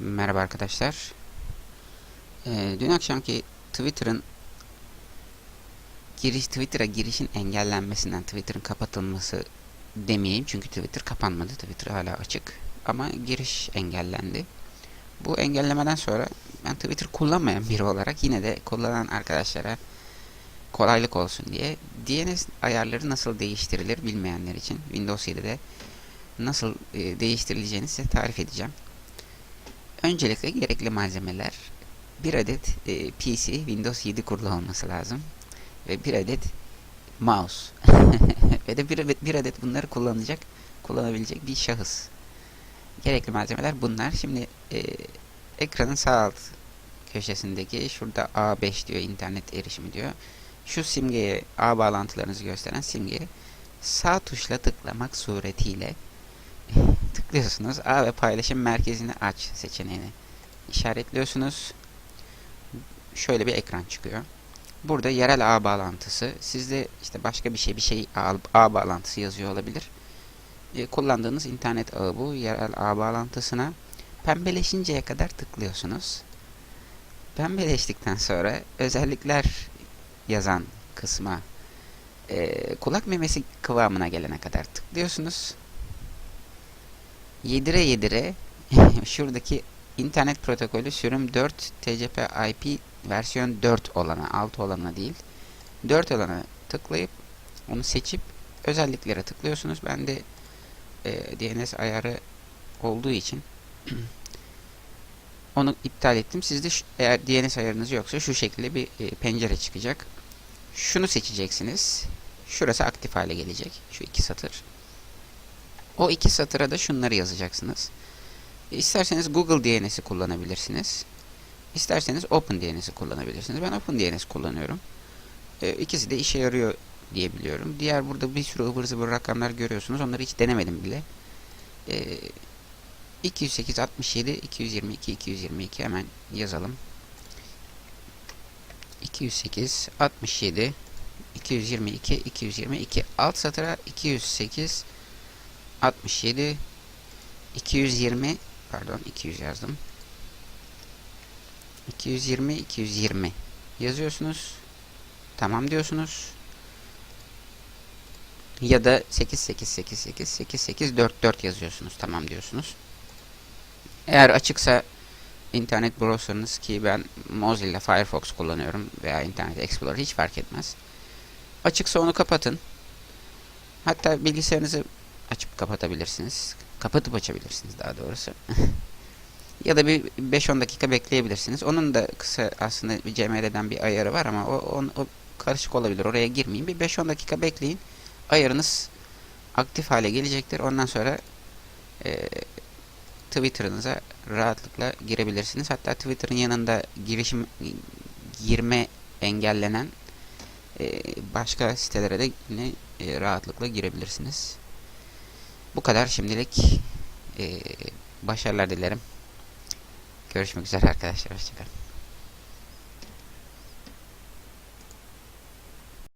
Merhaba arkadaşlar. Ee, dün akşamki Twitter'ın giriş Twitter'a girişin engellenmesinden Twitter'ın kapatılması demeyeyim çünkü Twitter kapanmadı. Twitter hala açık ama giriş engellendi. Bu engellemeden sonra ben Twitter kullanmayan biri olarak yine de kullanan arkadaşlara kolaylık olsun diye DNS ayarları nasıl değiştirilir bilmeyenler için Windows 7'de nasıl e, değiştirileceğini size tarif edeceğim. Öncelikle gerekli malzemeler bir adet e, PC Windows 7 kurulu olması lazım ve bir adet mouse ve de bir, bir adet bunları kullanacak kullanabilecek bir şahıs. Gerekli malzemeler bunlar. Şimdi e, ekranın sağ alt köşesindeki şurada A5 diyor internet erişimi diyor. Şu simgeye ağ bağlantılarınızı gösteren simgeye sağ tuşla tıklamak suretiyle tıklıyorsunuz. A ve paylaşım merkezini aç seçeneğini işaretliyorsunuz. Şöyle bir ekran çıkıyor. Burada yerel ağ bağlantısı. Sizde işte başka bir şey bir şey ağ, ağ bağlantısı yazıyor olabilir. E, kullandığınız internet ağı bu. Yerel ağ bağlantısına pembeleşinceye kadar tıklıyorsunuz. Pembeleştikten sonra özellikler yazan kısma e, kulak memesi kıvamına gelene kadar tıklıyorsunuz yedire yedire şuradaki internet protokolü sürüm 4 TCP IP versiyon 4 olana 6 olana değil 4 olana tıklayıp onu seçip özelliklere tıklıyorsunuz. Ben de e, DNS ayarı olduğu için onu iptal ettim. Sizde eğer DNS ayarınız yoksa şu şekilde bir e, pencere çıkacak. Şunu seçeceksiniz. Şurası aktif hale gelecek. Şu iki satır. O iki satıra da şunları yazacaksınız. İsterseniz Google DNS'i kullanabilirsiniz. İsterseniz Open DNS'i kullanabilirsiniz. Ben Open DNS kullanıyorum. E, ikisi de işe yarıyor diye biliyorum. Diğer burada bir sürü ıvır zıvır rakamlar görüyorsunuz. Onları hiç denemedim bile. E, 208 67 222 222 hemen yazalım. 208 67 222 222 alt satıra 208 67 220 pardon 200 yazdım. 220 220 yazıyorsunuz. Tamam diyorsunuz. Ya da 8888 8844 yazıyorsunuz. Tamam diyorsunuz. Eğer açıksa internet browser'ınız ki ben Mozilla Firefox kullanıyorum veya Internet Explorer hiç fark etmez. Açıksa onu kapatın. Hatta bilgisayarınızı açıp kapatabilirsiniz. Kapatıp açabilirsiniz daha doğrusu. ya da bir 5-10 dakika bekleyebilirsiniz. Onun da kısa aslında bir CMR'den bir ayarı var ama o, o, o karışık olabilir. Oraya girmeyin. Bir 5-10 dakika bekleyin. Ayarınız aktif hale gelecektir. Ondan sonra e, Twitter'ınıza rahatlıkla girebilirsiniz. Hatta Twitter'ın yanında girişim girme engellenen e, başka sitelere de yine e, rahatlıkla girebilirsiniz. Bu kadar şimdilik. Ee, başarılar dilerim. Görüşmek üzere arkadaşlar. Hoşçakalın.